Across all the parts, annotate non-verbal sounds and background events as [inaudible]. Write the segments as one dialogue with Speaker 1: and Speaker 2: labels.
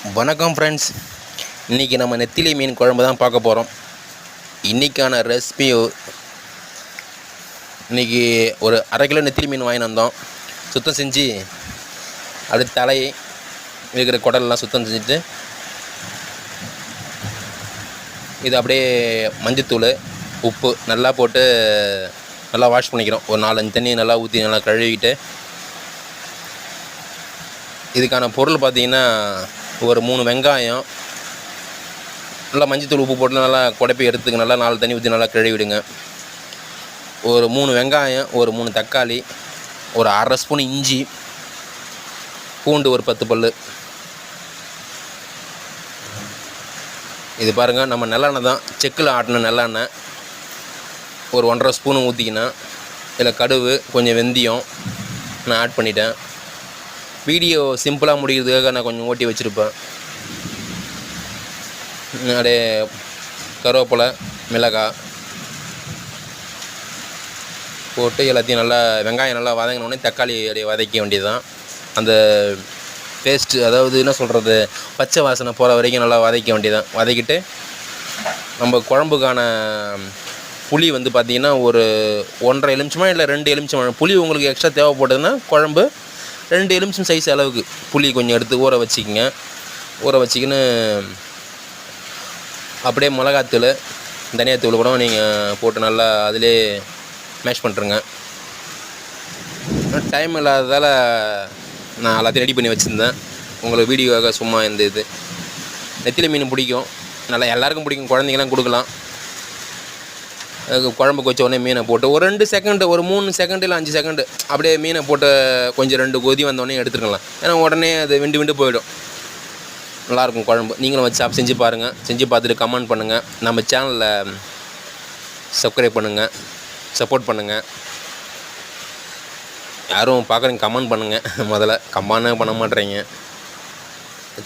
Speaker 1: வணக்கம் ஃப்ரெண்ட்ஸ் இன்றைக்கி நம்ம நெத்திலி மீன் குழம்பு தான் பார்க்க போகிறோம் இன்றைக்கான ரெசிபி இன்றைக்கி ஒரு அரை கிலோ நெத்திலி மீன் வாங்கிட்டு வந்தோம். சுத்தம் செஞ்சு அது தலை இருக்கிற குடல்லாம் சுத்தம் செஞ்சுட்டு இது அப்படியே மஞ்சத்தூள் உப்பு நல்லா போட்டு நல்லா வாஷ் பண்ணிக்கிறோம். ஒரு நாலஞ்சு தண்ணி நல்லா ஊற்றி நல்லா கழுவிட்டு இதுக்கான பொருள் பார்த்தீங்கன்னா ஒரு மூணு வெங்காயம் நல்லா மஞ்சத்தூள் உப்பு போட்டு நல்லா குடப்பி எடுத்துக்க நல்லா நாலு தண்ணி ஊற்றி நல்லா கழுவிடுங்க ஒரு மூணு வெங்காயம் ஒரு மூணு தக்காளி ஒரு அரை ஸ்பூன் இஞ்சி பூண்டு ஒரு பத்து பல் இது பாருங்கள் நம்ம நல்லெண்ணெய் தான் செக்கில் ஆட்டின நல்லெண்ணெய். ஒரு ஒன்றரை ஸ்பூனு ஊற்றிக்கினேன் இதில் கடுகு கொஞ்சம் வெந்தயம் நான் ஆட் பண்ணிட்டேன். வீடியோ சிம்பிளாக முடிக்கிறதுக்காக நான் கொஞ்சம் ஓட்டி வச்சுருப்பேன். அப்படியே கருவேப்பிலை மிளகாய் போட்டு எல்லாத்தையும் நல்லா வெங்காயம் நல்லா வதங்கினோடனே தக்காளி அப்படியே வதக்க வேண்டியது தான் அந்த பேஸ்ட்டு அதாவது என்ன சொல்கிறது பச்சை வாசனை போகிற வரைக்கும் நல்லா வதக்க வேண்டியதான் வதக்கிட்டு நம்ம குழம்புக்கான புளி வந்து பார்த்திங்கன்னா ஒரு ஒன்றரை எலுமிச்சமா இல்லை ரெண்டு எலுமிச்சமா புளி உங்களுக்கு எக்ஸ்ட்ரா தேவைப்படுதுன்னா குழம்பு ரெண்டு எலுமிச்சம் சைஸ் அளவுக்கு. புளி கொஞ்சம் எடுத்து ஊற வச்சுக்கிங்க. ஊற வச்சுக்கின்னு அப்படியே மிளகாத்தூள் தனியாத்தூள் கூட நீங்கள் போட்டு நல்லா அதிலே மேஷ் பண்ணுறங்க டைம் இல்லாததால் நான் எல்லாத்தையும் ரெடி பண்ணி வச்சுருந்தேன். உங்களுக்கு வீடியோவாக சும்மா இந்த இது. நெத்திலி மீன் பிடிக்கும். நல்லா எல்லாருக்கும் பிடிக்கும். குழந்தைங்களாம் கொடுக்கலாம். குழம்புக்கு வச்ச உடனே மீனை போட்டு ஒரு ரெண்டு செகண்டு ஒரு மூணு செகண்டு இல்லை அஞ்சு செகண்டு அப்படியே மீனை போட்டு கொஞ்சம் ரெண்டு கொதி வந்தோடனே எடுத்துக்கலாம் ஏன்னா உடனே அது விண்டு விண்டு போயிடும். நல்லாயிருக்கும் குழம்பு. நீங்களும் வச்சு சாப் செஞ்சு பாருங்கள் செஞ்சு பார்த்துட்டு கமெண்ட் பண்ணுங்கள் நம்ம சேனலில் சப்ஸ்கிரைப் பண்ணுங்கள் சப்போர்ட் பண்ணுங்கள் யாரும் பார்க்குறீங்க கமெண்ட் பண்ணுங்கள் [laughs] முதல்ல கம்மானே பண்ண மாட்டேறீங்க.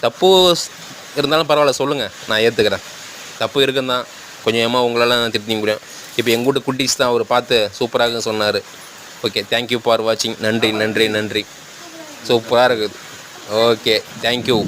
Speaker 1: தப்பு இருந்தாலும் பரவாயில்ல சொல்லுங்கள் நான் ஏற்றுக்கிறேன் தப்பு இருக்குன்னு தான். கொஞ்சம் ஏமா உங்களால் நான் திருத்தி முடியும். இப்போ எங்கள் வீட்டு குட்டீஸ் தான் அவர் பார்த்து சூப்பராக சொன்னார். ஓகே தேங்க்யூ ஃபார் வாட்சிங் நன்றி நன்றி நன்றி. சூப்பராக இருக்குது. Okay thank you